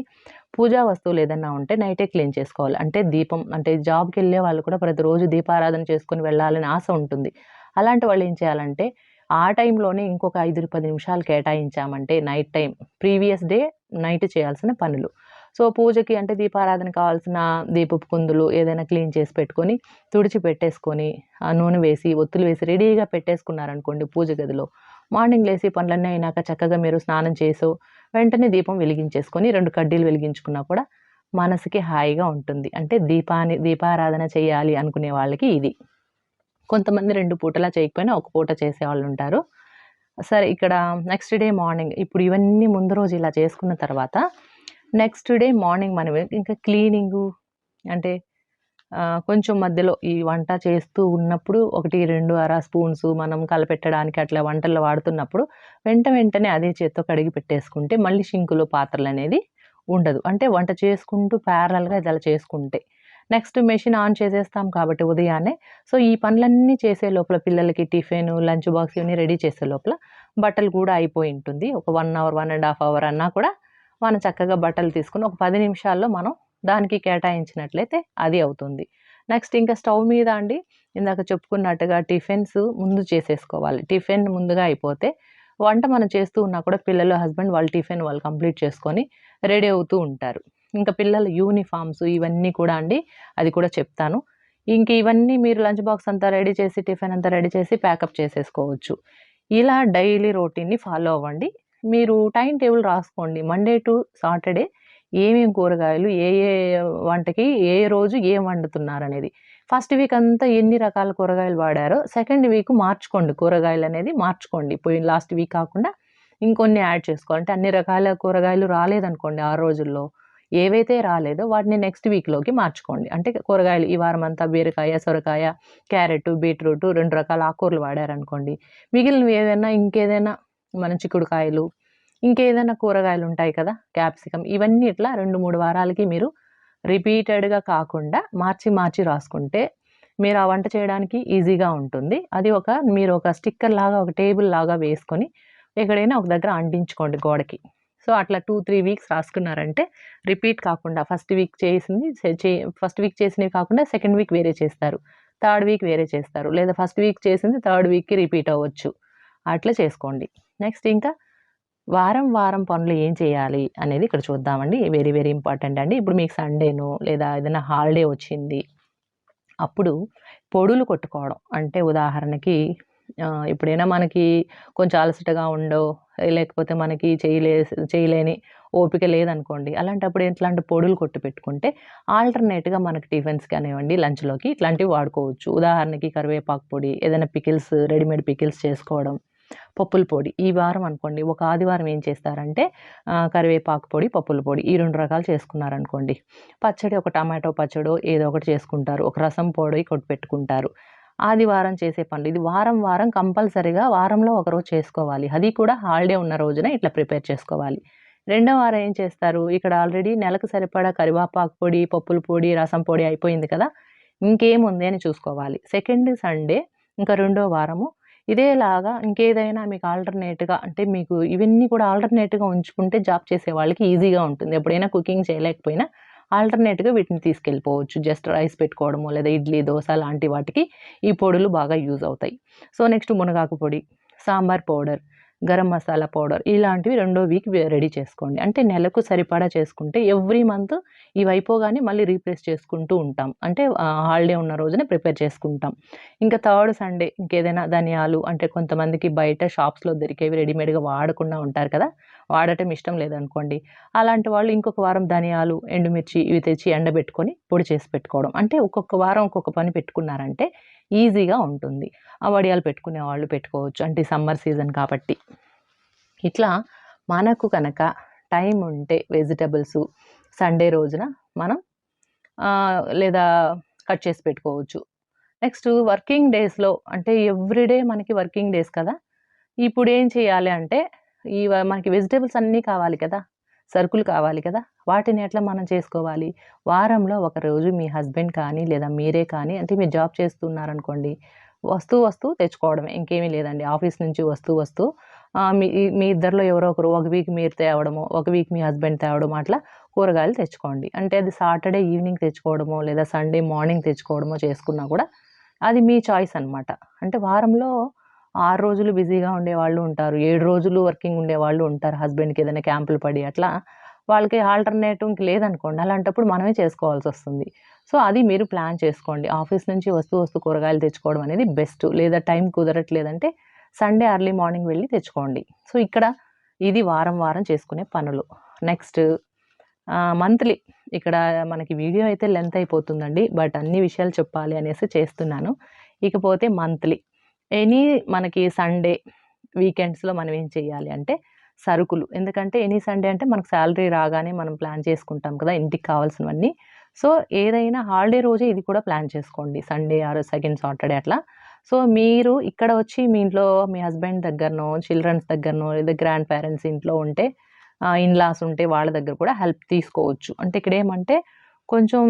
పూజా వస్తువులు ఏదన్నా ఉంటే నైటే క్లీన్ చేసుకోవాలి. అంటే దీపం అంటే జాబ్కి వెళ్ళే వాళ్ళు కూడా ప్రతిరోజు దీపారాధన చేసుకుని వెళ్ళాలని ఆశ ఉంటుంది. అలాంటి వాళ్ళు ఏం చేయాలంటే ఆ టైంలోనే ఇంకొక 5, 10 నిమిషాలు కేటాయించామంటే night time previous day night చేయాల్సిన పనులు. సో, పూజకి అంటే దీపారాధన కావాల్సిన దీపపు కుందులు ఏదైనా క్లీన్ చేసి పెట్టుకొని, తుడిచి పెట్టేసుకొని, ఆ నూనె వేసి, ఒత్తులు వేసి రెడీగా పెట్టేసుకున్నారనుకోండి పూజ గదిలో. మార్నింగ్ లేసి పనులన్నీ అయినాక చక్కగా మీరు స్నానం చేసో వెంటనే దీపం వెలిగించేసుకొని రెండు కడ్డీలు వెలిగించుకున్నా కూడా మనసుకి హాయిగా ఉంటుంది. అంటే దీపాన్ని దీపారాధన చేయాలి అనుకునే వాళ్ళకి ఇది. కొంతమంది రెండు పూటలా చేయకపోయినా ఒక పూట చేసేవాళ్ళుంటారు. సరే ఇక్కడ నెక్స్ట్ డే మార్నింగ్ ఇప్పుడు ఇవన్నీ ముందు రోజు ఇలా చేసుకున్న తర్వాత నెక్స్ట్ డే మార్నింగ్ మనం ఇంకా క్లీనింగు అంటే కొంచెం మధ్యలో ఈ వంట చేస్తూ ఉన్నప్పుడు 1, 2 అర స్పూన్స్ మనం కలపెట్టడానికి అట్లా వంటల్లో వాడుతున్నప్పుడు వెంట వెంటనే అదే చేత్తో కడిగి పెట్టేసుకుంటే మళ్ళీ షింకులో పాత్రలనేది ఉండదు. అంటే వంట చేసుకుంటూ ప్యారల్గా ఇది అలా చేసుకుంటే. నెక్స్ట్ మెషిన్ ఆన్ చేసేస్తాం కాబట్టి ఉదయాన్నే సో, ఈ పనులన్నీ చేసే లోపల పిల్లలకి టిఫిను, లంచ్ బాక్స్ ఇవన్నీ రెడీ చేసే లోపల బట్టలు కూడా అయిపోయి ఉంటుంది. ఒక one hour, one and half hour అన్నా కూడా మనం చక్కగా బట్టలు తీసుకొని ఒక పది నిమిషాల్లో మనం దానికి కేటాయించినట్లయితే అది అవుతుంది. నెక్స్ట్ ఇంకా స్టవ్ మీద అండి ఇందాక చెప్పుకున్నట్టుగా టిఫిన్స్ ముందు చేసేసుకోవాలి. టిఫిన్ ముందుగా అయిపోతే వంట మనం చేస్తూ ఉన్నా కూడా పిల్లలు, హస్బెండ్ వాళ్ళు టిఫిన్ వాళ్ళు కంప్లీట్ చేసుకొని రెడీ అవుతూ ఉంటారు. ఇంకా పిల్లల యూనిఫార్మ్స్ ఇవన్నీ కూడా అండి అది కూడా చెప్తాను. ఇంక ఇవన్నీ మీరు లంచ్ బాక్స్ అంతా రెడీ చేసి, టిఫిన్ అంతా రెడీ చేసి ప్యాకప్ చేసేసుకోవచ్చు. ఇలా డైలీ రొటీన్‌ని ఫాలో అవ్వండి. మీరు టైం టేబుల్ రాసుకోండి. మండే టు సాటర్‌డే ఏమేమి కూరగాయలు ఏ ఏ వంటకి ఏ రోజు ఏం వండుతున్నారనేది. ఫస్ట్ వీక్ అంతా ఎన్ని రకాల కూరగాయలు వాడారో సెకండ్ వీక్ మార్చుకోండి కూరగాయలు అనేది మార్చుకోండి. పోయిన లాస్ట్ వీక్ కాకుండా ఇంకొన్ని యాడ్ చేసుకోవాలి. అంటే అన్ని రకాల కూరగాయలు రాలేదనుకోండి ఆ రోజుల్లో ఏవైతే రాలేదో వాటిని నెక్స్ట్ వీక్‌లోకి మార్చుకోండి. అంటే కూరగాయలు ఈ వారం అంతా బీరకాయ, సొరకాయ, క్యారెట్, బీట్రూట్ రెండు రకాల ఆకుకూరలు వాడారనుకోండి. మిగిలినవి ఏదైనా ఇంకేదైనా మన చిక్కుడుకాయలు, ఇంకేదైనా కూరగాయలు ఉంటాయి కదా! క్యాప్సికమ్ ఇవన్నీ ఇట్లా 2, 3 వారాలకి మీరు రిపీటెడ్‌గా కాకుండా మార్చి మార్చి రాసుకుంటే మీరు ఆ వంట చేయడానికి ఈజీగా ఉంటుంది. అది ఒక మీరు ఒక స్టిక్కర్ లాగా ఒక టేబుల్ లాగా వేసుకొని ఎక్కడైనా ఒక దగ్గర అంటించుకోండి గోడకి. సో, అట్లా 2, 3 వీక్స్ రాసుకున్నారంటే రిపీట్ కాకుండా ఫస్ట్ వీక్ చేసింది చే ఫస్ట్ వీక్ చేసినవి కాకుండా సెకండ్ వీక్ వేరే చేస్తారు. థర్డ్ వీక్ వేరే చేస్తారు లేదా ఫస్ట్ వీక్ చేసింది థర్డ్ వీక్కి రిపీట్ అవ్వచ్చు అట్లా చేసుకోండి నెక్స్ట్ ఇంకా వారం వారం పనులు ఏం చేయాలి అనేది ఇక్కడ చూద్దామండి. వెరీ వెరీ ఇంపార్టెంట్ అండి. ఇప్పుడు మీకు సండేను లేదా ఏదైనా హాలిడే వచ్చింది అప్పుడు పొడులు కొట్టుకోవడం. అంటే ఉదాహరణకి ఎప్పుడైనా మనకి కొంచెం అలసటగా ఉండో లేకపోతే మనకి చేయలే చేయలేని ఓపిక లేదనుకోండి అలాంటప్పుడు ఇట్లాంటి పొడులు కొట్టు పెట్టుకుంటే ఆల్టర్నేట్గా మనకి టిఫిన్స్ కానివ్వండి లంచ్లోకి ఇట్లాంటివి వాడుకోవచ్చు. ఉదాహరణకి కరివేపాకు పొడి ఏదైనా పికిల్స్ రెడీమేడ్ పికిల్స్ చేసుకోవడం. పప్పుల పొడి. ఈ వారం అనుకోండి ఒక ఆదివారం ఏం చేస్తారంటే కరివేపాకు పొడి పప్పుల పొడి ఈ రెండు రకాలు చేసుకున్నారనుకోండి. పచ్చడి ఒక టమాటో పచ్చడో ఏదో ఒకటి చేసుకుంటారు. ఒక రసం పొడి కొట్టి పెట్టుకుంటారు. ఆదివారం చేసే పనులు. ఇది వారం వారం కంపల్సరిగా వారంలో ఒకరోజు చేసుకోవాలి. అది కూడా హాలిడే ఉన్న రోజున ఇట్లా ప్రిపేర్ చేసుకోవాలి. రెండో వారం ఏం చేస్తారు? ఇక్కడ ఆల్రెడీ నెలకు సరిపడా కరివేపాకు పొడి పప్పుల పొడి రసం పొడి అయిపోయింది కదా. ఇంకేముంది అని చూసుకోవాలి. సెకండ్ సండే ఇంకా రెండో వారము ఇదేలాగా ఇంకేదైనా మీకు ఆల్టర్నేట్గా అంటే మీకు ఇవన్నీ కూడా ఆల్టర్నేట్గా ఉంచుకుంటే జాబ్ చేసే వాళ్ళకి ఈజీగా ఉంటుంది. ఎప్పుడైనా కుకింగ్ చేయలేకపోయినా ఆల్టర్నేట్గా వీటిని తీసుకెళ్ళిపోవచ్చు. జస్ట్ రైస్ పెట్టుకోవడము లేదా ఇడ్లీ దోశ లాంటి వాటికి ఈ పొడులు బాగా యూజ్ అవుతాయి. సో నెక్స్ట్ మునగాకు పొడి సాంబార్ పౌడర్ గరం మసాలా పౌడర్ ఇలాంటివి రెండో వీక్ రెడీ చేసుకోండి. అంటే నెలకు సరిపడా చేసుకుంటే ఎవ్రీ మంత్ ఇవి అయిపోగానే మళ్ళీ రీప్లేస్ చేసుకుంటూ ఉంటాం. అంటే హాలిడే ఉన్న రోజునే ప్రిపేర్ చేసుకుంటాం. ఇంకా థర్డ్ సండే ఇంకేదైనా ధనియాలు అంటే కొంతమందికి బయట షాప్స్లో దొరికేవి రెడీమేడ్గా వాడకుండా ఉంటారు కదా వాడటం ఇష్టం లేదనుకోండి. అలాంటి వాళ్ళు ఇంకొక వారం ధనియాలు ఎండుమిర్చి ఇవి తెచ్చి ఎండబెట్టుకొని పొడి చేసి పెట్టుకోవడం. అంటే ఒక్కొక్క వారం ఒక్కొక్క పని పెట్టుకున్నారంటే ఈజీగా ఉంటుంది. ఆ వడియాలు పెట్టుకునే వాళ్ళు పెట్టుకోవచ్చు. అంటే సమ్మర్ సీజన్ కాబట్టి. ఇట్లా మనకు కనుక టైం ఉంటే వెజిటబుల్స్ సండే రోజున మనం లేదా కట్ చేసి పెట్టుకోవచ్చు. నెక్స్ట్ వర్కింగ్ డేస్లో అంటే ఎవ్రీడే మనకి వర్కింగ్ డేస్ కదా. ఇప్పుడు ఏం చేయాలి అంటే ఈ మనకి వెజిటేబుల్స్ అన్నీ కావాలి కదా సరుకులు కావాలి కదా వాటిని ఎట్లా మనం చేసుకోవాలి? వారంలో ఒకరోజు మీ హస్బెండ్ కానీ లేదా మీరే కానీ అంటే మీరు జాబ్ చేస్తున్నారనుకోండి వస్తూ వస్తువు తెచ్చుకోవడమే ఇంకేమీ లేదండి. ఆఫీస్ నుంచి వస్తూ వస్తూ మీ మీ ఇద్దరిలో ఎవరో ఒకరు ఒక వీక్ మీరు తేవడము ఒక వీక్ మీ హస్బెండ్ తేవడం అట్లా కూరగాయలు తెచ్చుకోండి. అంటే అది సాటర్డే ఈవినింగ్ తెచ్చుకోవడమో లేదా సండే మార్నింగ్ తెచ్చుకోవడమో చేసుకున్నా కూడా అది మీ చాయిస్ అనమాట అంటే వారంలో ఆరు రోజులు బిజీగా ఉండేవాళ్ళు ఉంటారు ఏడు రోజులు వర్కింగ్ ఉండేవాళ్ళు ఉంటారు హస్బెండ్కి ఏదైనా క్యాంపులు పడి అట్లా వాళ్ళకి ఆల్టర్నేటివ్ లేదనుకోండి అలాంటప్పుడు మనమే చేసుకోవాల్సి వస్తుంది. సో అది మీరు ప్లాన్ చేసుకోండి. ఆఫీస్ నుంచి వస్తూ వస్తూ కూరగాయలు తెచ్చుకోవడం అనేది బెస్ట్. లేదా టైం కుదరట్లేదంటే సండే అర్లీ మార్నింగ్ వెళ్ళి తెచ్చుకోండి. సో ఇక్కడ ఇది వారం వారం చేసుకునే పనులు. నెక్స్ట్ మంత్లీ ఇక్కడ మనకి వీడియో అయితే లెంత్ అయిపోతుందండి బట్ అన్ని విషయాలు చెప్పాలి అనేసి చేస్తున్నాను. ఇకపోతే మంత్లీ. ఎనీ మనకి సండే వీకెండ్స్లో మనం ఏం చేయాలి అంటే సరుకులు. ఎందుకంటే ఎనీ సండే అంటే మనకు శాలరీ రాగానే మనం ప్లాన్ చేసుకుంటాం కదా ఇంటికి కావాల్సినవన్నీ. సో ఏదైనా హాలిడే రోజే ఇది కూడా ప్లాన్ చేసుకోండి. సండే ఆర్ సెకండ్ సాటర్డే అట్లా. సో మీరు ఇక్కడ వచ్చి మీ ఇంట్లో మీ హస్బెండ్ దగ్గరనో చిల్డ్రన్స్ దగ్గరనో లేదా గ్రాండ్ పేరెంట్స్ ఇంట్లో ఉంటే ఇన్లాస్ ఉంటే వాళ్ళ దగ్గర కూడా హెల్ప్ తీసుకోవచ్చు. అంటే ఇక్కడ ఏమంటే కొంచెం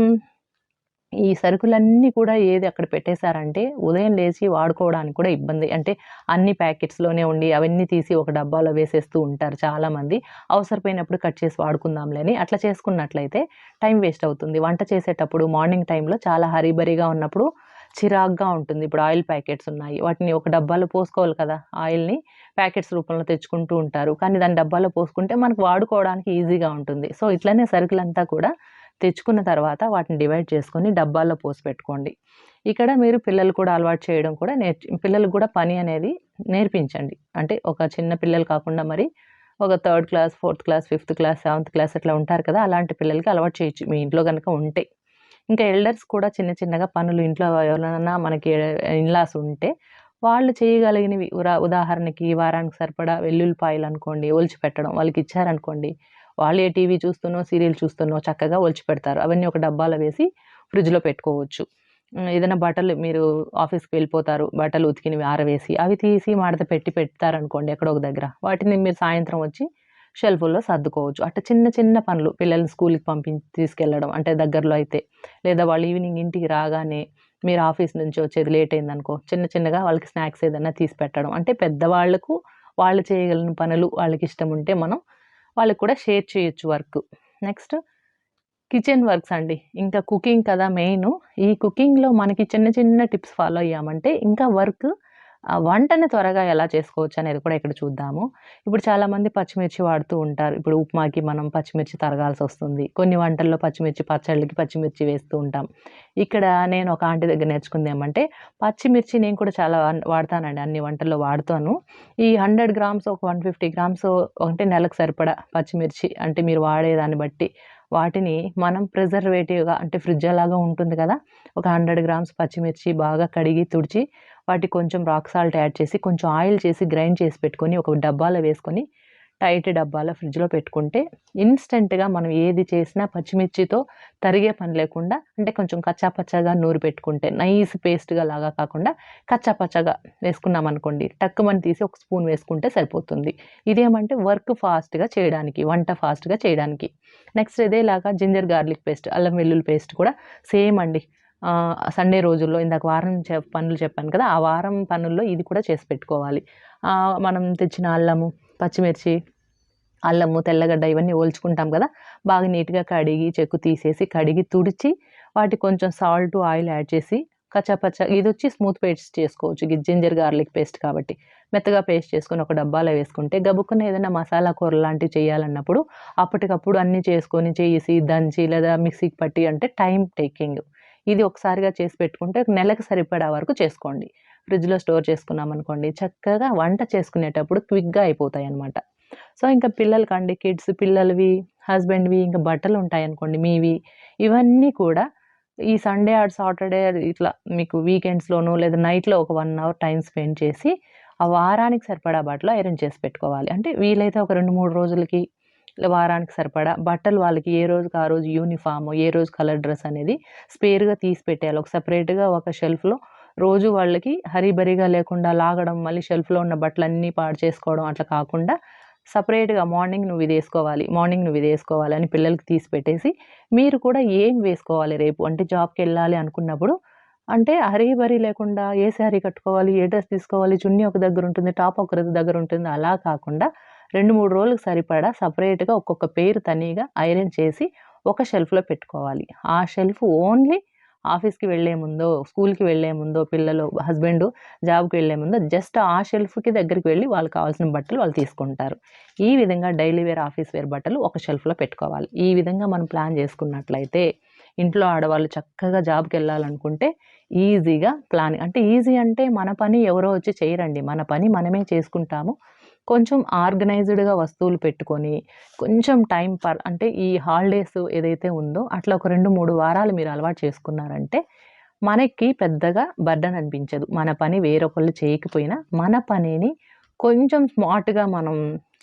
ఈ సరుకులన్నీ కూడా ఏది అక్కడ పెట్టేశారంటే ఉదయం లేచి వాడుకోవడానికి కూడా ఇబ్బంది. అంటే అన్ని ప్యాకెట్స్లోనే ఉండి అవన్నీ తీసి ఒక డబ్బాలో వేసేస్తూ ఉంటారు చాలామంది. అవసరపోయినప్పుడు కట్ చేసి వాడుకుందాంలేని. అట్లా చేసుకున్నట్లయితే టైం వేస్ట్ అవుతుంది. వంట చేసేటప్పుడు మార్నింగ్ టైంలో చాలా హరీబరీగా ఉన్నప్పుడు చిరాగ్గా ఉంటుంది. ఇప్పుడు ఆయిల్ ప్యాకెట్స్ ఉన్నాయి. వాటిని ఒక డబ్బాలో పోసుకోవాలి కదా. ఆయిల్ని ప్యాకెట్స్ రూపంలో తెచ్చుకుంటూ ఉంటారు. కానీ దాని డబ్బాలో పోసుకుంటే మనకు వాడుకోవడానికి ఈజీగా ఉంటుంది. సో ఇట్లనే సరుకులంతా కూడా తెచ్చుకున్న తర్వాత వాటిని డివైడ్ చేసుకొని డబ్బాల్లో పోసి పెట్టుకోండి. ఇక్కడ మీరు పిల్లలు కూడా అలవాటు చేయడం కూడా నేర్చు పిల్లలకు కూడా పని అనేది నేర్పించండి. అంటే ఒక చిన్న పిల్లలు కాకుండా మరి ఒక third class fourth class fifth class seventh class అట్లా ఉంటారు కదా అలాంటి పిల్లలకి అలవాటు చేయొచ్చు. మీ ఇంట్లో కనుక ఉంటే. ఇంకా ఎల్డర్స్ కూడా చిన్న చిన్నగా పనులు ఇంట్లో ఎవరైనా మనకి ఇన్లాస్ ఉంటే వాళ్ళు చేయగలిగినవి. ఉదాహరణకి వారానికి సరిపడా వెల్లుల్లిపాయలు అనుకోండి ఒలిచి పెట్టడం వాళ్ళకి ఇచ్చారనుకోండి వాళ్ళు ఏ టీవీ చూస్తున్నో సీరియల్ చూస్తున్నో చక్కగా ఒలిచి పెడతారు అవన్నీ ఒక డబ్బాలో వేసి ఫ్రిడ్జ్లో పెట్టుకోవచ్చు. ఏదైనా బట్టలు మీరు ఆఫీస్కి వెళ్ళిపోతారు బట్టలు ఉతికినవి ఆరవేసి అవి తీసి మడత పెట్టి పెడతారనుకోండి ఎక్కడో ఒక దగ్గర. వాటిని మీరు సాయంత్రం వచ్చి షెల్ఫుల్లో సర్దుకోవచ్చు. అట్లా చిన్న చిన్న పనులు పిల్లల్ని స్కూల్కి పంపించి తీసుకెళ్ళడం అంటే దగ్గరలో అయితే లేదా వాళ్ళు ఈవినింగ్ ఇంటికి రాగానే మీరు ఆఫీస్ నుంచి వచ్చేది లేట్ అయిందనుకో చిన్న చిన్నగా వాళ్ళకి స్నాక్స్ ఏదైనా తీసి పెట్టడం. అంటే పెద్దవాళ్ళకు వాళ్ళు చేయగలిగిన పనులు వాళ్ళకి ఇష్టం ఉంటే మనం వాళ్ళకి కూడా షేర్ చేయొచ్చు వర్క్. నెక్స్ట్ కిచెన్ వర్క్స్ అండి. ఇంకా కుకింగ్ కదా మెయిన్. ఈ కుకింగ్లో మనకి చిన్న చిన్న టిప్స్ ఫాలో అయ్యామంటే ఇంకా వర్క్ వంటని త్వరగా ఎలా చేసుకోవచ్చు అనేది కూడా ఇక్కడ చూద్దాము. ఇప్పుడు చాలామంది పచ్చిమిర్చి వాడుతూ ఉంటారు. ఇప్పుడు ఉప్మాకి మనం పచ్చిమిర్చి తరగాల్సి వస్తుంది. కొన్ని వంటల్లో పచ్చిమిర్చి పచ్చళ్ళకి పచ్చిమిర్చి వేస్తూ ఉంటాం. ఇక్కడ నేను ఒక ఆంటీ దగ్గర నేర్చుకుంది ఏమంటే పచ్చిమిర్చి నేను కూడా చాలా వాడతానండి. అన్ని వంటల్లో వాడుతాను. ఈ హండ్రెడ్ గ్రామ్స్ ఒక వన్ ఫిఫ్టీ గ్రామ్స్ అంటే నెలకు సరిపడా పచ్చిమిర్చి అంటే మీరు వాడేదాన్ని బట్టి వాటిని మనం ప్రిజర్వేటివ్గా అంటే ఫ్రిడ్జ్ లాగా ఉంటుంది కదా ఒక హండ్రెడ్ గ్రామ్స్ పచ్చిమిర్చి బాగా కడిగి తుడిచి వాటికి కొంచెం రాక్ సాల్ట్ యాడ్ చేసి కొంచెం ఆయిల్ చేసి గ్రైండ్ చేసి పెట్టుకొని ఒక డబ్బాలో వేసుకొని టైట్ డబ్బాలో ఫ్రిడ్జ్లో పెట్టుకుంటే ఇన్స్టెంట్గా మనం ఏది చేసినా పచ్చిమిర్చితో తరిగే పని లేకుండా అంటే కొంచెం కచ్చా పచ్చగా నూరి పెట్టుకుంటే నైస్ పేస్ట్గా లాగా కాకుండా కచ్చా పచ్చగా వేసుకున్నాం అనుకోండి టక్కుమని తీసి ఒక స్పూన్ వేసుకుంటే సరిపోతుంది. ఇదేమంటే వర్క్ ఫాస్ట్గా చేయడానికి వంట ఫాస్ట్గా చేయడానికి. నెక్స్ట్ ఇదేలాగా జింజర్ గార్లిక్ పేస్ట్ అల్లం వెల్లుల్లి పేస్ట్ కూడా సేమ్ అండి. సండే రోజుల్లో ఇందాక వారం పనులు చెప్పాను కదా ఆ వారం పనుల్లో ఇది కూడా చేసి పెట్టుకోవాలి. మనం తెచ్చిన అల్లము పచ్చిమిర్చి అల్లము తెల్లగడ్డ ఇవన్నీ ఓల్చుకుంటాం కదా బాగా నీట్గా కడిగి చెక్కు తీసేసి కడిగి తుడిచి వాటి కొంచెం సాల్ట్ ఆయిల్ యాడ్ చేసి కచ్చాపచ్చ ఇది వచ్చి స్మూత్ పేస్ట్ చేసుకోవచ్చు. ఇది జింజర్ గార్లిక్ పేస్ట్ కాబట్టి మెత్తగా పేస్ట్ చేసుకొని ఒక డబ్బాలో వేసుకుంటే గబుక్కున్న ఏదైనా మసాలా కూర లాంటివి చేయాలన్నప్పుడు అప్పటికప్పుడు అన్నీ చేసుకొని చేసి దంచి లేదా మిక్సీకి పట్టి అంటే టైం టేకింగ్. ఇది ఒకసారిగా చేసి పెట్టుకుంటే నెలకు సరిపడా వరకు చేసుకోండి. ఫ్రిడ్జ్లో స్టోర్ చేసుకున్నాం అనుకోండి చక్కగా వంట చేసుకునేటప్పుడు క్విక్గా అయిపోతాయి అనమాట సో ఇంకా పిల్లలకండి కిడ్స్ పిల్లలవి హస్బెండ్వి ఇంకా బట్టలు ఉంటాయి అనుకోండి మీవి ఇవన్నీ కూడా ఈ సండే ఆర్ సాటర్డే ఇట్లా మీకు వీకెండ్స్లోనూ లేదా నైట్లో ఒక వన్ అవర్ టైం స్పెండ్ చేసి ఆ వారానికి సరిపడా బట్టలు ఐరన్ చేసి పెట్టుకోవాలి. అంటే వీలైతే ఒక రెండు మూడు రోజులకి వారానికి సరిపడా బట్టలు వాళ్ళకి ఏ రోజుకి ఆ రోజు యూనిఫామ్ ఏ రోజు కలర్ డ్రెస్ అనేది స్పేర్గా తీసి పెట్టేయాలి. ఒక సపరేట్గా ఒక షెల్ఫ్లో రోజు వాళ్ళకి హరీబరీగా లేకుండా లాగడం మళ్ళీ షెల్ఫ్లో ఉన్న బట్టలన్నీ పాడు చేసుకోవడం అట్లా కాకుండా సపరేట్గా మార్నింగ్ నువ్వు ఇది వేసుకోవాలి మార్నింగ్ నువ్వు ఇది వేసుకోవాలి అని పిల్లలకి తీసి పెట్టేసి మీరు కూడా ఏం వేసుకోవాలి రేపు? అంటే జాబ్కి వెళ్ళాలి అనుకున్నప్పుడు అంటే హరీబరీ లేకుండా ఏ శారీ కట్టుకోవాలి ఏ డ్రెస్ తీసుకోవాలి చున్నీ ఒక దగ్గర ఉంటుంది టాప్ ఒక దగ్గర ఉంటుంది అలా కాకుండా రెండు మూడు రోజులకు సరిపడా సపరేట్గా ఒక్కొక్క పేరు తనీగా ఐరన్ చేసి ఒక షెల్ఫ్లో పెట్టుకోవాలి. ఆ షెల్ఫ్ ఓన్లీ ఆఫీస్కి వెళ్ళే ముందో స్కూల్కి వెళ్ళే ముందో పిల్లలు హస్బెండ్ జాబ్కి వెళ్ళే ముందో జస్ట్ ఆ షెల్ఫ్కి దగ్గరికి వెళ్ళి వాళ్ళకి కావాల్సిన బట్టలు వాళ్ళు తీసుకుంటారు. ఈ విధంగా డైలీ వేర్ ఆఫీస్ వేర్ బట్టలు ఒక షెల్ఫ్లో పెట్టుకోవాలి. ఈ విధంగా మనం ప్లాన్ చేసుకున్నట్లయితే ఇంట్లో ఆడవాళ్ళు చక్కగా జాబ్కి వెళ్ళాలనుకుంటే ఈజీగా ప్లాన్ అంటే ఈజీ అంటే మన పని ఎవరో వచ్చి చేయరండి. మన పని మనమే చేసుకుంటాము. కొంచెం ఆర్గనైజ్డ్గా వస్తువులు పెట్టుకొని కొంచెం టైం పర్ అంటే ఈ హాలిడేస్ ఏదైతే ఉందో అట్లా ఒక రెండు మూడు వారాలు మీరు అలవాటు చేసుకున్నారంటే మనకి పెద్దగా బర్డన్ అనిపించదు. మన పని వేరొకళ్ళు చేయకపోయినా మన పనిని కొంచెం స్మార్ట్గా మనం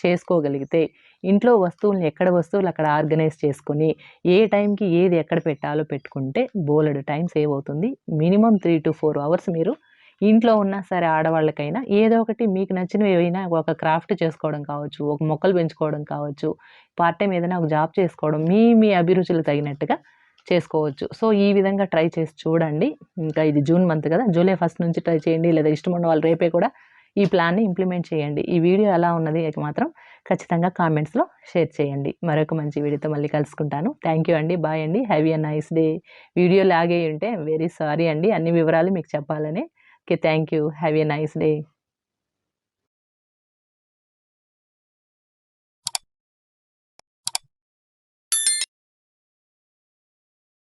చేసుకోగలిగితే ఇంట్లో వస్తువుల్ని ఎక్కడ వస్తువులు అక్కడ ఆర్గనైజ్ చేసుకొని ఏ టైంకి ఏది ఎక్కడ పెట్టాలో పెట్టుకుంటే బోలెడు టైం సేవ్ అవుతుంది. Minimum three to four hours మీరు ఇంట్లో ఉన్నా సరే ఆడవాళ్ళకైనా ఏదో ఒకటి మీకు నచ్చినవి ఏవైనా ఒక క్రాఫ్ట్ చేసుకోవడం కావచ్చు ఒక మొక్కలు పెంచుకోవడం కావచ్చు పార్ట్ టైం ఏదైనా ఒక జాబ్ చేసుకోవడం మీ మీ అభిరుచులు తగినట్టుగా చేసుకోవచ్చు. సో ఈ విధంగా ట్రై చేసి చూడండి. ఇంకా ఇది జూన్ మంత్ కదా జూలై ఫస్ట్ నుంచి ట్రై చేయండి. లేదా ఇష్టం ఉన్న వాళ్ళు రేపే కూడా ఈ ప్లాన్ని ఇంప్లిమెంట్ చేయండి. ఈ వీడియో ఎలా ఉన్నది మాత్రం ఖచ్చితంగా కామెంట్స్లో షేర్ చేయండి. మరొక మంచి వీడియోతో మళ్ళీ కలుసుకుంటాను. థ్యాంక్ యూ అండి. బాయ్ అండి. Have a nice day. Video లాగే ఉంటే వెరీ సారీ అండి. అన్ని వివరాలు మీకు చెప్పాలని okay thank you have a nice day